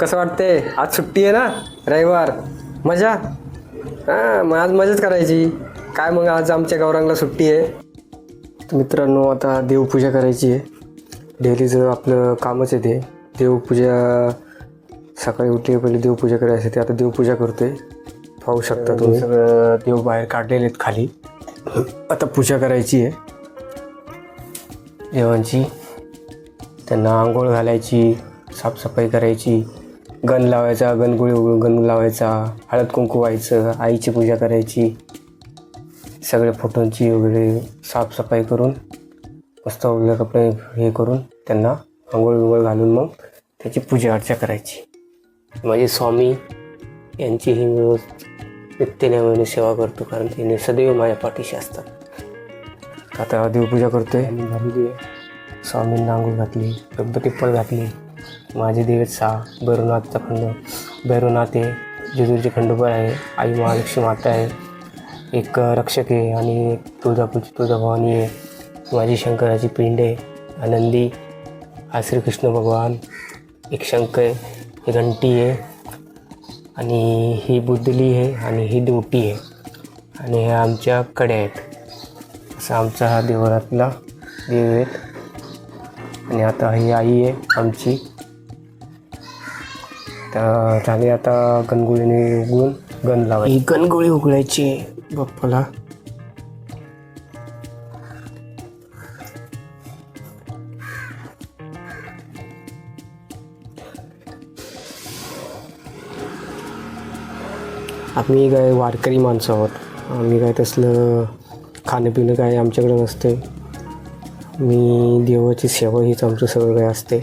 कसं वाटते आज सुट्टी आहे ना? रविवार. मजा? हां मग आज मजाच करायची. काय मग आज आमच्या गौरांगला सुट्टी आहे? तर मित्रांनो आता देवपूजा करायची आहे. डेलीचं आपलं कामच आहे ते. देवपूजा सकाळी उठली पहिले देवपूजा करायची ते आता देवपूजा करतोय. पाहू शकता तुम्ही. सगळं देव बाहेर काढलेले आहेत खाली. आता पूजा करायची आहे. देवांची. त्यांना आंघोळ घालायची साफसफाई करायची. गण लावायचा गणगुळी उघडून गण लावायचा हळद कुंकू व्हायचं आईची पूजा करायची. सगळ्या फोटोंची वगैरे साफसफाई करून मस्त वगैरे कपडे हे करून त्यांना आंघोळ विंघोळ घालून मग त्याची पूजा अर्चा करायची. माझे स्वामी यांची ही मी रोज नित्यनेमाने सेवा करतो कारण ते सदैव माझ्या पाठीशी असतात. आता देवपूजा करतोय. झालेली आहे स्वामींना आंघोळ घातली गणपती फळ घातली. माझे देव सहा. भैरवनाथचा खंड. भैरवनाथ आहे जेजूरचे खंडोबा आहे. आई महालक्ष्मी माता आहे. एक रक्षक आहे आणि एक तुळजापूरची तुळजाभवानी आहे. माझी शंकराची पिंड आहे. आनंदी. हा श्रीकृष्ण भगवान. एक शंख आहे. ही घंटी आहे. आणि ही बुद्धली आहे आणि ही दोटी आहे. आणि ह्या आमच्या आहेत. असा आमचा हा देवळातला देव आहेत. आणि आता ही आई आहे आमची. तर झाली आता गणगोळीने उघडून गण लावायची. ही गणगोळी उघडायची बाप्पाला. आम्ही काय वारकरी माणसं आहोत. आम्ही काय तसलं खाणंपिणं काय आमच्याकडे नसते मी देवाची सेवा हीच आमचं सगळं काय असते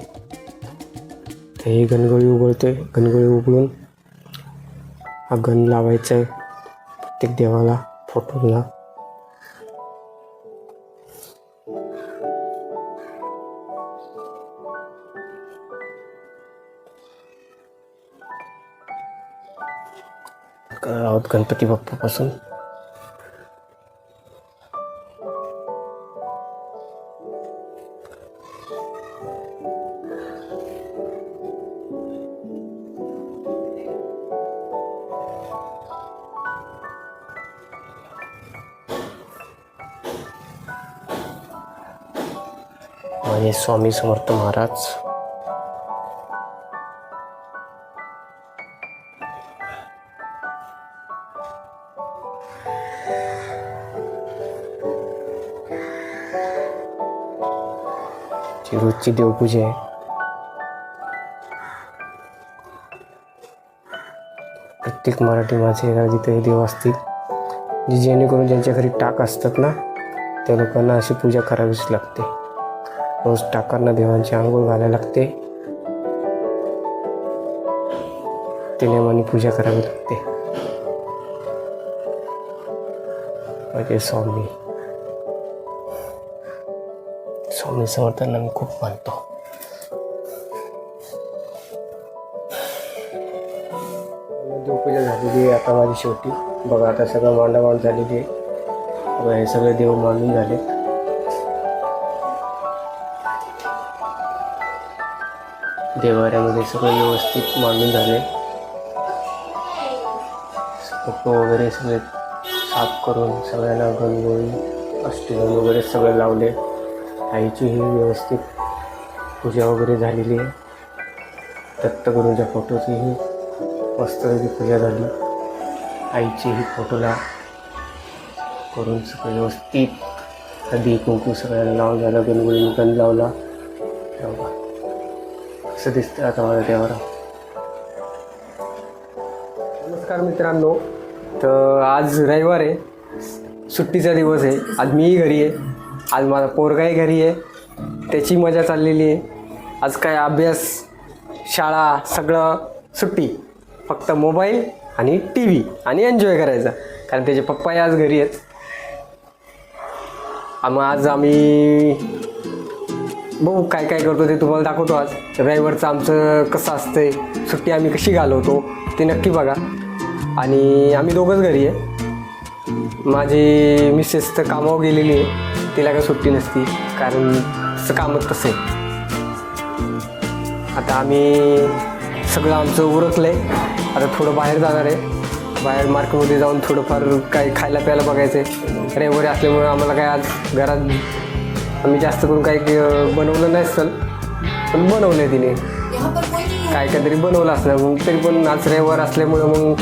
तर ही गणगोळी उघडते गणगोळी उघडून हा गण लावायचा आहे प्रत्येक देवाला फोटोला. आहोत गणपती बाप्पापासून. स्वामी समर्थ महाराज. रोजची देवपूजा आहे. प्रत्येक मराठी माणसाला जिथे हे देव असतील. जे जेणेकरून ज्यांच्या घरी टाक असतात ना त्या लोकांना अशी पूजा करावीच लागते. रोज टाकांना देवांची आंघोळ घालायला लागते. ते नियमाने पूजा करावी लागते. म्हणजे स्वामी. स्वामी समर्थांना मी खूप मानतो. पूजा झालेली आहे आता माझी शेवटी. बघा आता सगळं मांडामांड झालेली आहे. हे सगळे देव मांडून झाले देवाऱ्यामध्ये सगळं व्यवस्थित मांडून झाले. फोटो वगैरे सगळे साफ करून सगळ्यांना गणगोळी अष्टगण वगैरे सगळं लावले. आईची ही व्यवस्थित पूजा वगैरे झालेली आहे. दत्तगुरूंच्या फोटोचीही मस्तपैकी पूजा झाली. आईचीही फोटोला करून सगळं व्यवस्थित हळदी कुंकू सगळ्यांना लावून झालं. गणगुळी गण लावला. तेव्हा कसं दिसतं आता माझ्या देवाला. नमस्कार मित्रांनो. तर आज रविवार आहे. सुट्टीचा दिवस आहे. आज मीही घरी आहे. आज माझा पोरगाही घरी आहे. त्याची मजा चाललेली आहे. आज काय अभ्यास शाळा सगळं सुट्टी. फक्त मोबाईल आणि टी व्ही आणि एन्जॉय करायचा. कारण त्याचे पप्पाही आज घरी आहेत. आ मग आज आम्ही बघू काय काय करतो ते तुम्हाला दाखवतो आज. रविवारचं आमचं कसं असतंय सुट्टी आम्ही कशी घालवतो ते नक्की बघा. आणि आम्ही दोघंच घरी आहे. माझी मिसेस तर कामावर गेलेली आहे. तिला काय सुट्टी नसती कारण तसं कामच तसं आहे आता आम्ही सगळं आमचं उरकलं आहे आता थोडं बाहेर जाणार आहे. बाहेर मार्केटमध्ये जाऊन थोडंफार काही खायला प्यायला बघायचं आहे रविवारी असल्यामुळे आम्हाला काय आज घरात आम्ही जास्त करून काही बनवलं नाही असेल पण बनवलं आहे तिने काय काहीतरी बनवलं असलं मग तरी पण आज रविवार असल्यामुळं मग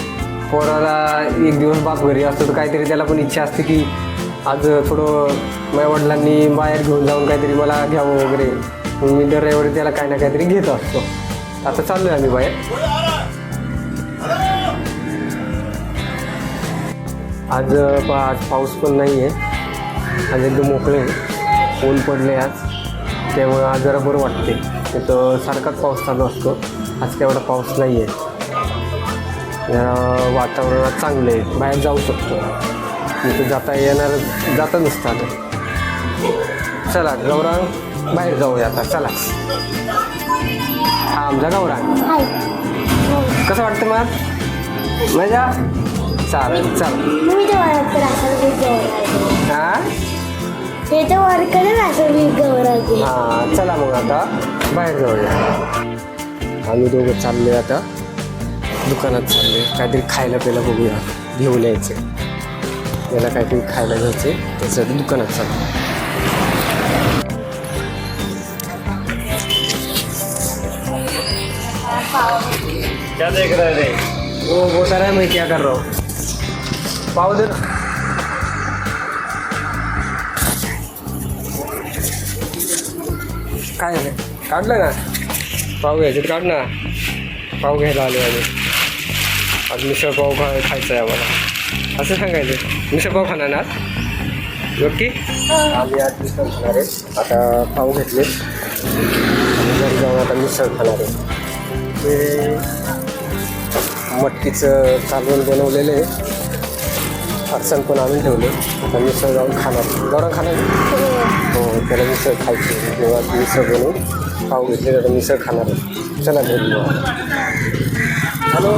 पोराला एक दिवस बाप घरी असतो तर काहीतरी त्याला पण इच्छा असते की आज थोडं माझ्या वडिलांनी बाहेर घेऊन जाऊन काहीतरी मला घ्यावं वगैरे. मग मी दर रविवारी त्याला काही ना काहीतरी घेत असतो. आता चाललो आहे आम्ही बाहेर. आज पा आज पाऊस पण नाही आहे आज एकदम मोकळे आहे. ऊन पडले आज. त्यामुळं आज जरा बरं वाटते तिथं सारखाच पाऊस चालू असतो. आज काय एवढा पाऊस नाही आहे जरा वातावरणात चांगलं आहे. बाहेर जाऊ शकतो. तिथं जाता येणार जाता नसतं आता. चला गौरांग बाहेर जाऊया आता. चला. हा आमचा गौरांग. कसं वाटतं मग? मजा? चालेल चला. मी हां ते तर वर्कर असं मी गौरागे हां चला मग आता. बाहेर जाऊया. आम्ही दोघं चाललोय आता. दुकानात चाललोय. काहीतरी खायला प्यायला बघूया. घेऊन यायचे याला काहीतरी खायला घ्यायचे त्याच्यासाठी दुकानात चाललो क्या देख रहे थे वो रहा है मैं क्या कर रहा हूँ पाव दे काय झालं? काढलं ना पाव घ्यायचे काढ ना. पाव घ्यायला आले आम्ही. आज मिसळ पाव खा खायचं आहे आम्हाला. असं सांगायचं. मिसळ पाव खाणार ना नक्की आम्ही आज मिसळ खाणार आहे. आता पाव घेतले. घरी जाऊन आता मिसळ खाणार आहे. ते मटकीचं कालवण बनवलेलं आहे. फरसाण पण आणून ठेवले. आता मिसळ जाऊन खाणार. गौरव खाणार. त्याला मिसळ खायची किंवा मिसळ बनवून खाऊ घेतले तर मिसळ खाणार आहे. चला घरी हॅलो.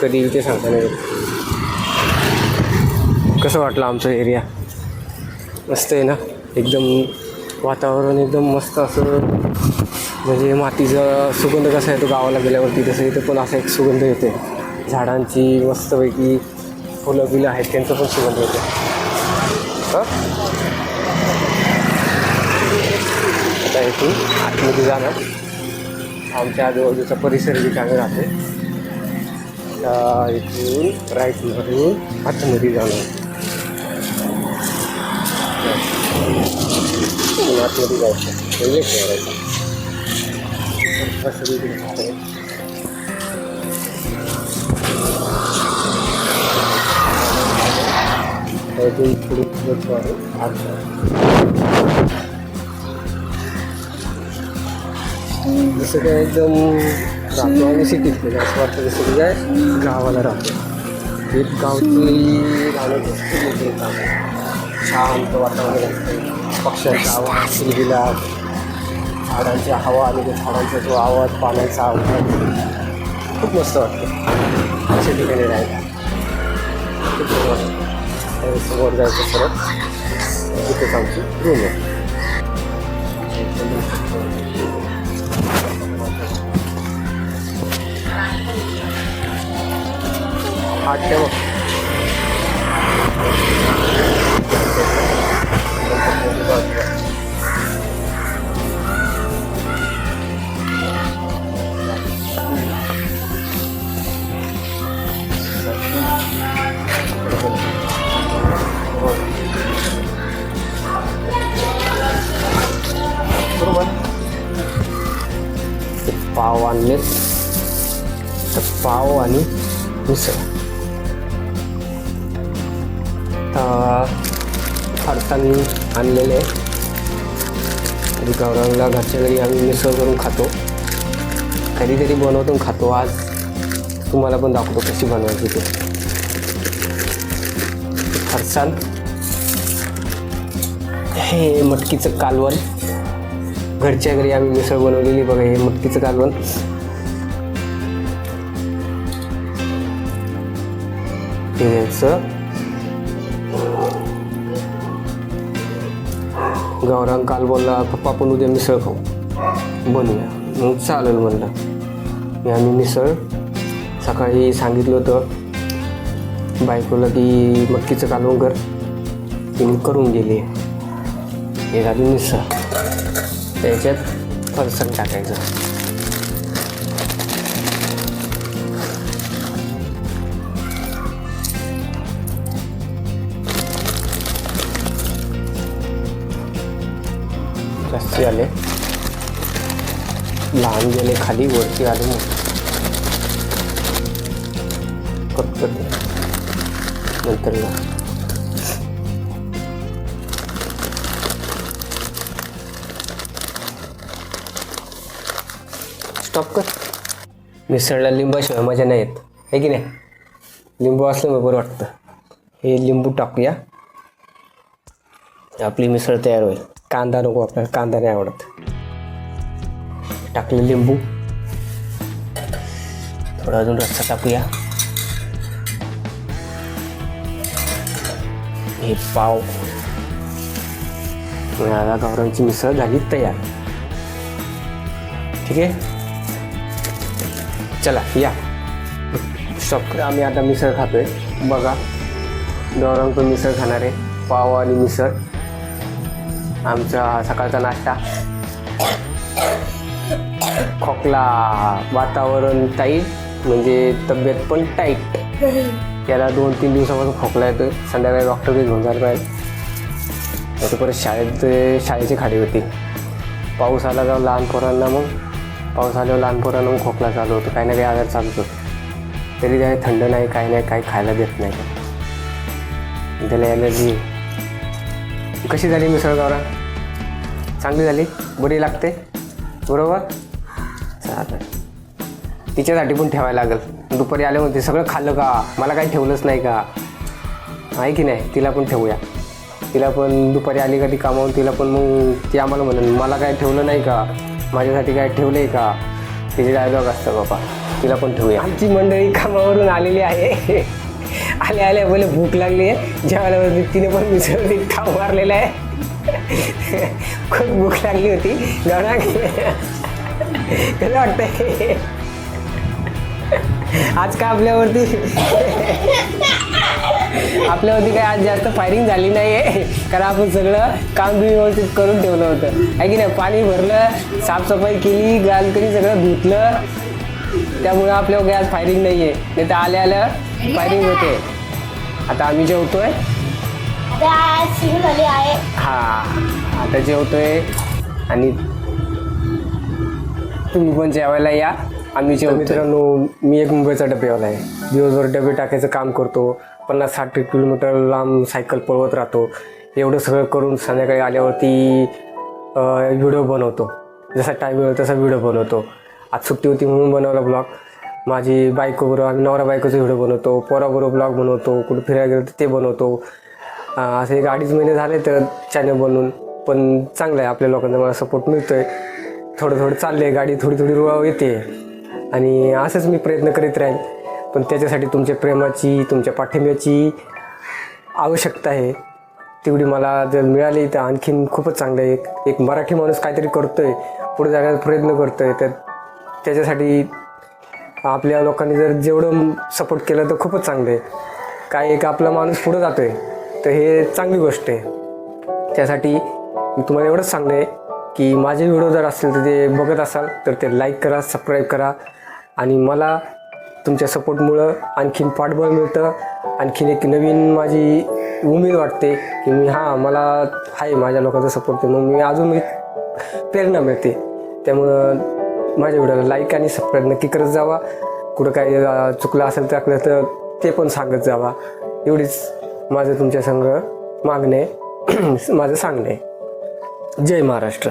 कधी येईल ते सांगता नाही कसं वाटलं आमचं एरिया? मस्त आहे ना? एकदम वातावरण एकदम मस्त असं. म्हणजे मातीचा सुगंध कसा येतो गावाला गेल्यावरती तसं इथं पण असा एक सुगंध येते. झाडांची मस्तपैकी फुलं बिलं आहेत त्यांचं पण सुगंध येते. आता इथून आतमध्ये जाणार आमच्या आजूबाजूचा परिसर जिथे आम्ही राहते इथून राईट मारून आतमध्ये जाणार इथून आतमध्ये जायचं. पहिले करायचं असं इकडे आहे. जसं काय एकदम राहतो आणि सिटीत असं वाटतं जसं की काय गावाला राहतो एक गावची राहण्याची खूप मोठी शांत वातावरण असतं पक्ष्यांचा आवाज किलबिला झाडांची हवा आणि त्या झाडांचा जो आवाज पाण्याचा आवाज खूप मस्त वाटतं. अशा ठिकाणी राहायला. खूप वाटतं. समोर जायचं सरळ तिथेच आमची रूम आहे. आठ ते आणि मिसळ आता आणलेले आहे. गौरवला घरच्या घरी आम्ही मिसळ करून खातो. कधीतरी बनवतो खातो. आज तुम्हाला पण दाखवतो कशी बनवायची ते. फरसाण हे मटकीचं कालवण. घरच्या घरी आम्ही मिसळ बनवलेली बघा हे मटकीचं कालवण. हे घ्यायचं गौरांग काल बोलला पप्पा आपण उद्या मिसळ खाऊ. बनूया मग चालेल म्हणलं. मी आम्ही मिसळ सकाळी सांगितलं होतं बायकोला की मटकीचं कालवण कर. तिने करून गेली. एखादी मिसळ. त्याच्यात फरसाण टाकायचं. वरती आले. लहान गेले खाली वरती आले मग. नंतर स्टॉप कर. मिसळला लिंबाशिवाय मजा नाही येत. आहे की नाही? लिंबू असल्यामुळे बरं वाटतं. हे लिंबू टाकूया. आपली मिसळ तयार होईल. कांदा नको आपल्याला कांदा नाही आवडत. टाकलं लिंबू. थोडा अजून रस्सा टाकूया. हे पाव. आणि आता गावरांची मिसळ झाली तयार. ठीक आहे? चला या. शॉप आम्ही आता मिसळ खातोय. बघा. गौरांचं मिसळ खाणार आहे पाव आणि मिसळ. आमचा सकाळचा नाश्ता. खोकला वातावरण टाईट म्हणजे तब्येत पण टाईट त्याला दोन तीन दिवसापासून खोकला येतो संध्याकाळी डॉक्टर घेऊन जायला पाहिजे नाही परत शाळेत शाळेची खाडी होती. पाऊस आला जाऊ लहान पोरांना मग पाऊस आल्यावर लहान पोरांना मग खोकला चालू होतो. काही ना काही आजार चालू होतो. तरी काय थंड नाही काही नाही काही खायला देत नाही. त्याला ॲलर्जी कशी झाली मिसळ गावरा चांगली झाली. बरी लागते. बरोबर? चालेल. तिच्यासाठी पण ठेवायला लागेल. दुपारी आले म्हणते सगळं खाल्लं का? मला काही ठेवलंच नाही का? आहे की नाही? तिला पण ठेवूया. तिला पण दुपारी आली का ती कामावून? तिला पण मग ती आम्हाला म्हणेल मला काय ठेवलं नाही का? माझ्यासाठी काय ठेवलं आहे का? तिचे डायलॉग असतं बाबा. तिला पण ठेवूया. आमची मंडळी कामावरून आलेली आहे. आले आले बोले भूक लागली आहे. जेवायला तिने पण मिसळ खाऊ मारलेलं आहे. खूप भूक लागली होती. गणा कसं वाटतंय आज का आपल्यावरती आपल्यावरती काय आज जास्त फायरिंग झाली नाही आहे कारण आपण सगळं काम बी व्यवस्थित करून ठेवलं होतं. आहे की नाही? पाणी भरलं साफसफाई केली गालकरी सगळं धुतलं. त्यामुळं आपल्यावर काही आज फायरिंग नाही आहे नाही तर आल्या आल्या फायरिंग होते. आता आम्ही जेवतोय. आता आज सुरू झाली आहे. हा आता जेवतोय आणि तुम्ही पण जेवायला या आम्ही जेवतो मित्रांनो मी एक मुंबईचा डबेवाला आहे. दिवसभर डबे टाकायचं काम करतो. पन्नास साठ किलोमीटर लांब सायकल पळवत राहतो. एवढं सगळं करून संध्याकाळी आल्यावरती व्हिडिओ बनवतो. जसा टाईम मिळेल तसा व्हिडिओ बनवतो. आज सुट्टी होती म्हणून बनवला ब्लॉग माझी बायकोबरोबर आम्ही नवरा बायकोचा व्हिडिओ बनवतो. पोराबरोबर ब्लॉग बनवतो. कुठं फिरायला गेलं तर ते बनवतो. असे एक अडीच महिने झाले तर चॅनल बनवून पण चांगलं आहे आपल्या लोकांचा मला सपोर्ट मिळतोय. थोडं थोडं चाललंय गाडी थोडी थोडी रुळाव येते. आणि असंच मी प्रयत्न करीत राहील. पण त्याच्यासाठी तुमच्या प्रेमाची तुमच्या पाठिंब्याची आवश्यकता आहे. तेवढी मला जर मिळाली तर आणखीन खूपच चांगलं आहे. एक एक मराठी माणूस काहीतरी करतोय पुढे जाण्याचा प्रयत्न करतोय तर त्याच्यासाठी आपल्या लोकांनी जर जेवढं सपोर्ट केलं तर खूपच चांगलं आहे. काय एक आपला माणूस पुढं जातोय. तर हे चांगली गोष्ट आहे. त्यासाठी मी तुम्हाला एवढंच सांगणं आहे की माझे व्हिडिओ जर असतील तर ते बघत असाल तर ते लाईक करा सबस्क्राईब करा आणि मला तुमच्या सपोर्टमुळं आणखीन पाठबळ मिळतं. आणखीन एक नवीन माझी उमेद वाटते की मी हां मला आहे माझ्या लोकांचा सपोर्ट मग मी अजून एक प्रेरणा मिळते. त्यामुळं माझ्या व्हिडिओला लाईक आणि सबस्क्राईब नक्की करत जावा. कुठं काही चुकलं असेल तर तर ते पण सांगत जावा. एवढीच. माझं तुमच्या संग मागणे माझं सांगणे. जय महाराष्ट्र.